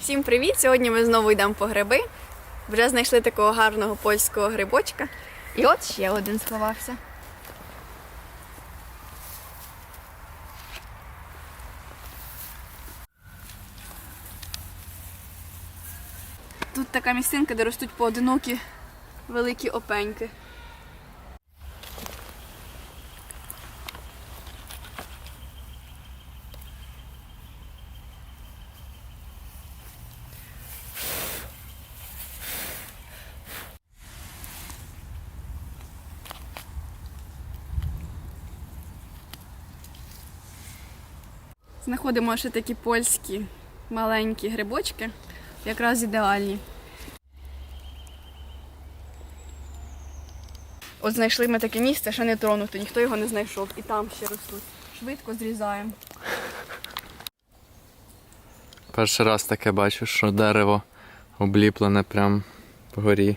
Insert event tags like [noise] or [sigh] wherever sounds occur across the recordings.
Всім привіт! Сьогодні ми знову йдемо по гриби. Вже знайшли такого гарного польського грибочка. І от ще один сховався. Тут така місцинка, де ростуть поодинокі великі опеньки. Знаходимо ще такі польські маленькі грибочки, якраз ідеальні. От знайшли ми таке місце, що не тронуто, ніхто його не знайшов. І там ще ростуть. Швидко зрізаємо. Перший раз таке бачу, що дерево обліплене прям по горі.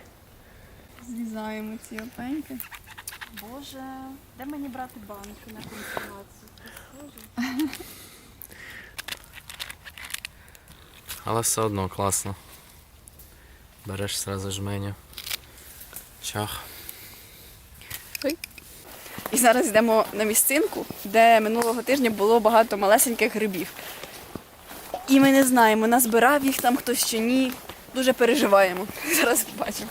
Зрізаємо ці опеньки. Боже, де мені брати банки на консервацію? [laughs] Але все одно класно. Береш сразу жменю. Чах. І зараз йдемо на місцинку, де минулого тижня було багато малесеньких грибів. І ми не знаємо, назбирав їх там хтось чи ні. Дуже переживаємо. [laughs] Зараз побачимо.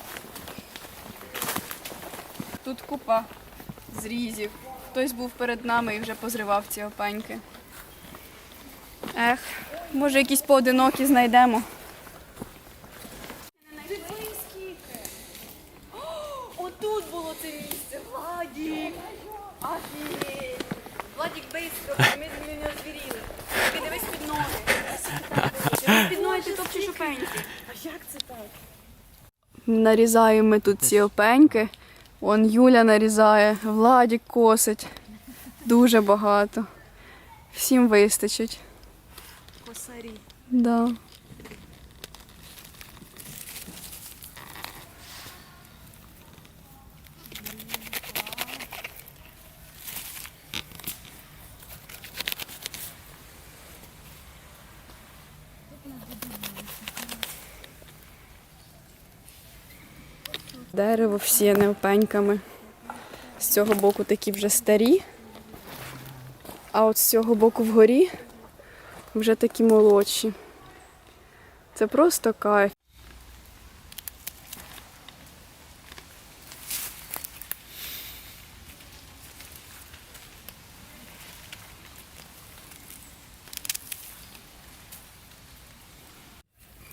Тут купа зрізів. Хтось був перед нами і вже позривав ці опеньки. Ех, може якісь поодинокі знайдемо. Отут було це місце, Владік! Офігеть! Владік бистро, ми ним не озвіріли. Ти дивись під ноги. Під ноги ти топчеш опеньки. А як це так? Нарізаємо ми тут ці опеньки. Вон Юля нарізає, Владік косить. Дуже багато. Всім вистачить. Да. Дерево всіяне опеньками. З цього боку такі вже старі, а от з цього боку вгорі вже такі молодші. Це просто кайф.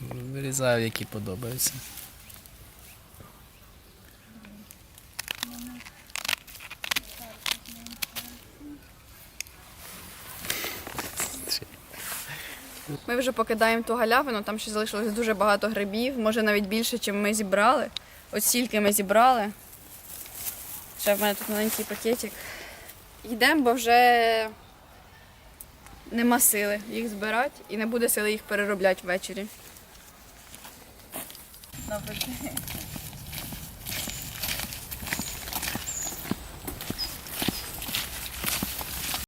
Вирізаю, які подобаються. Ми вже покидаємо ту галявину, там ще залишилось дуже багато грибів, може навіть більше, ніж ми зібрали. От стільки ми зібрали. Ще в мене тут маленький пакетик. Йдемо, бо вже нема сили їх збирати і не буде сили їх переробляти ввечері.